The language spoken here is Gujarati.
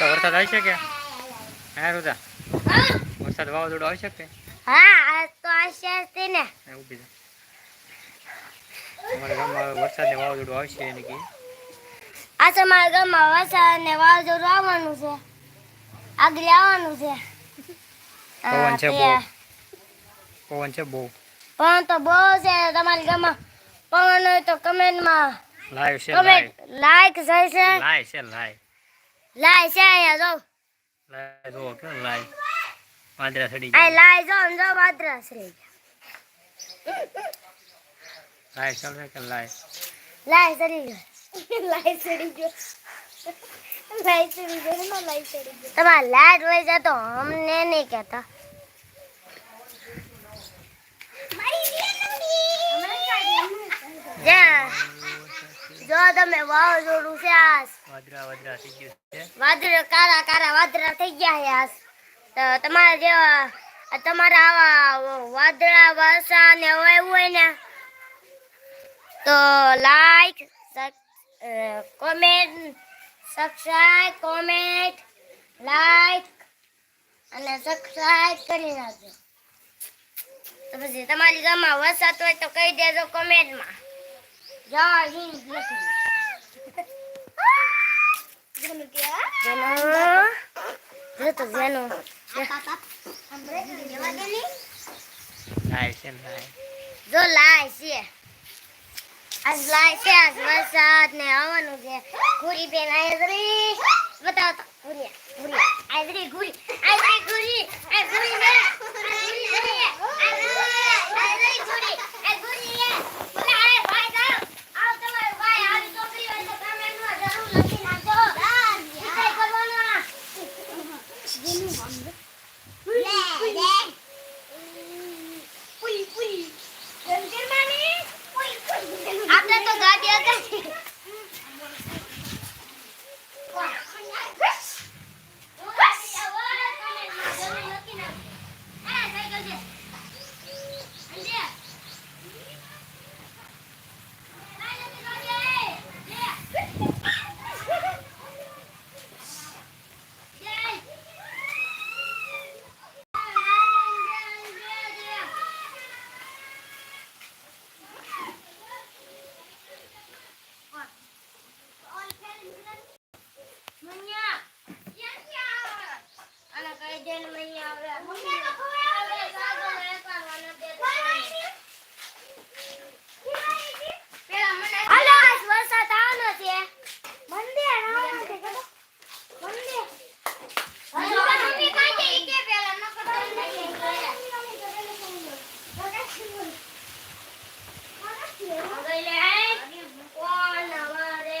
વરસાદ આવી શકે? હા રોજા વરસાદ વાવાઝોડું આવી શકે? હા તો આવશે ને. ઊભી. અમારા ગામમાં વરસાદ ને વાવાઝોડું આવશે એને કે. આ તમારા ગામમાં વરસાદ ને વાવાઝોડું આવવાનું છે. આગળ આવવાનું છે. પવન છે બહુ. પવન છે બહુ. પવન તો બહુ છે તમારા ગામમાં પવન હોય તો કમેન્ટમાં લાઈક છે લાઈક કમેન્ટ લાઈક જાય છે લાઈક છે લાઈવ લાઈક છે આયા જો લાય જો કે લાય માદ્રા સડી આ લાય લાઈ જો ને જો માત્ર શ્રી લાઈવ ચાલુ છે કે લાય લાય સડી ગયો લાય સડી ગયો ના તમારે અમને નહીં કહેતા જ્યાં જો તમે વાવાઝોડું છે આ વાદરા વાદરા કારા કારા વાદળા થઈ ગયા છે આજ. તમારા જેવા તમારા આવા વાદળા વરસા ને હોય હોય ને, તો like comment subscribe comment like અને સબસ્ક્રાઇબ કરી નાખજો. તો પછી તમારી ગામમાં વરસાદ હોય તો કહી દેજો કોમેન્ટમાં જય હિન્દ લખી જેનું જો તો જેનું લાઈવ છે જો લાય છે આજ લાય છે આજ વરસાદ ને આવવાનું બેન આયદરી બતાવો ગુરી ગુરી આયદરી ગુરી આયદરી ગુરી આ ગુરી ને આ ગુરી ને આયદરી ગુરી આ ગુરી ને બોલે આય ભાઈ જાઓ આવ તમારો ભાઈ આવી છોકરી હોય તો કમેન્ટમાં જરૂર લખી નાખજો વિષય કરવાનો લે લે પુઈ પુઈ જંગલમાંની પુઈ પુઈ આપણે તો ગાડી હતી હાલો આજ વરસાદ આવવાનો છે મંદિર આવવાનું છે ચલો મંદિર હજુ તો મમ્મી કાંઈ કે ઈ કે પેલા નકર તો નહીં હવે લે કોણ વરે